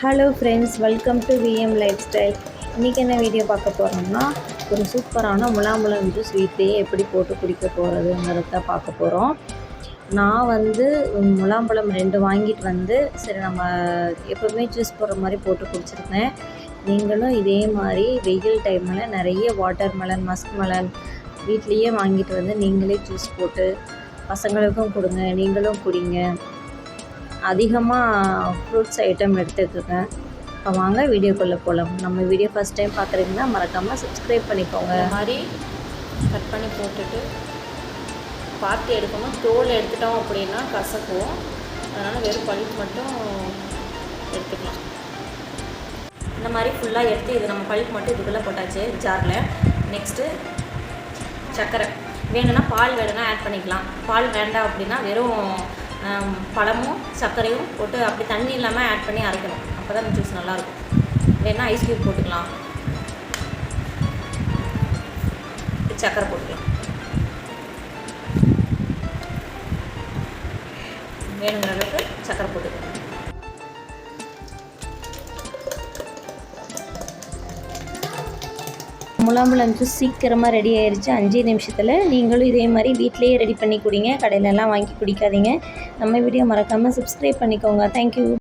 Hello friends welcome to VM lifestyle இன்றைக்கி என்ன video பார்க்க போகிறோம்னா ஒரு சூப்பரான முலாம்பழம் வந்து வீட்லேயே எப்படி போட்டு குடிக்க போகிறதுங்கிறத பார்க்க போகிறோம் நான் வந்து முலாம்பழம் ரெண்டு வாங்கிட்டு வந்து சரி நம்ம எப்போவுமே ஜூஸ் போடுற மாதிரி போட்டு குடிச்சிருந்தேன் நீங்களும் இதே மாதிரி வெயில் டைமில் நிறைய வாட்டர் மெலன் மஸ்க் மெலன் வீட்லேயே வாங்கிட்டு வந்து நீங்களே ஜூஸ் போட்டு பசங்களுக்கும் கொடுங்க நீங்களும் குடிங்க. அதிகமாக ஃப்ரூட்ஸ் ஐட்டம் எடுத்துக்கோங்க இப்போ வாங்க வீடியோக்குள்ளே போகலாம் நம்ம வீடியோ ஃபஸ்ட் டைம் பார்க்குறீங்கன்னா மறக்காமல் சப்ஸ்கிரைப் பண்ணிக்கோங்க. மாதிரி கட் பண்ணி போட்டுட்டு பார்த்து எடுக்கணும். தோல் எடுத்துட்டோம் அப்படின்னா கசக்குவோம் அதனால் வெறும் பழுப்பு மட்டும் எடுத்துக்கலாம். இந்த மாதிரி ஃபுல்லாக எடுத்து இது நம்ம பழுப்பு மட்டும் இதுக்குள்ளே போட்டாச்சு ஜாரில் நெக்ஸ்ட்டு சர்க்கரை. வேணும்னா பால் வேணும்னா ஆட் பண்ணிக்கலாம். பால் வேண்டாம் அப்படின்னா வெறும் பழமும் சர்க்கரையும் போட்டு அப்படி தண்ணி இல்லாமல் ஆட் பண்ணி அரைக்கணும். அப்போ தான் ஜூஸ் நல்லாயிருக்கும். இல்லைன்னா ஐஸ் க்யூப் போட்டுக்கலாம். சர்க்கரை போட்டுக்கலாம். வேணுங்கிற அளவுக்கு சர்க்கரை போட்டுக்கலாம். முலாம்பழம் ஜூஸ் சீக்கிரமாக ரெடி ஆயிடுச்சு அஞ்சு நிமிஷத்தில் நீங்களும் இதே மாதிரி வீட்டிலேயே ரெடி பண்ணி குடிங்க. கடையிலலாம் வாங்கி குடிக்காதீங்க. நம்ம வீடியோ மறக்காமல் சப்ஸ்கிரைப் பண்ணிக்கோங்க. தேங்க்யூ